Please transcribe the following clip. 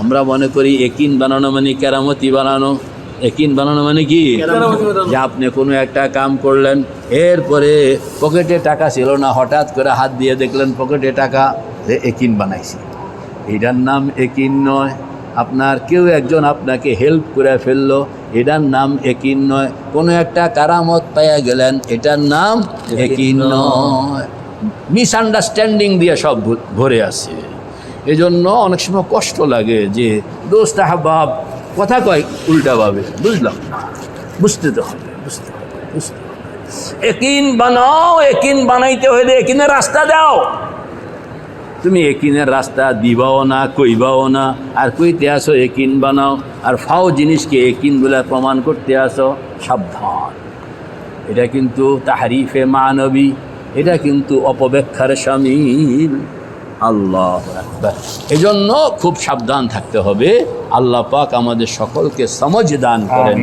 আমরা মনে করি একিন বানানো মানে কেরামতি বানানো। একিন বানানো মানে কি? যে আপনি কোনো একটা কাম করলেন এরপরে পকেটে টাকা ছিল না হঠাৎ করে হাত দিয়ে দেখলেন পকেটে টাকা যে একিন বানাইছি। এটার নাম একিন নয়। আপনার কেউ একজন আপনাকে হেল্প করে ফেলল এটার নাম একিন নয়। কোনো একটা কারামত পাইয়া গেলেন এটার নাম একিন নয়। মিসআন্ডারস্ট্যান্ডিং দিয়ে সব ভরে আছে। এজন্য অনেক সময় কষ্ট লাগে যে, দোস্ত আহবাব, কথা কয় উল্টাভাবে। বুঝলাম বুঝতে তো হবে, বুঝতে বুঝতে একিন বানাও, একিন বানাইতে হইলে একিনের রাস্তা দাও। তুমি একিনের রাস্তা দিবাও না, কইবাও না, আর কইতে আসো একিন বানাও, আর ফাও জিনিসকে একিন বলে প্রমাণ করতে আসো, সাবধান। এটা কিন্তু তাহারিফে মানবী, এটা কিন্তু অপব্যাখ্যার সামিল। আল্লাহ এই জন্য খুব সাবধান থাকতে হবে। আল্লাহ পাক আমাদের সকলকে সমজ দান করেন।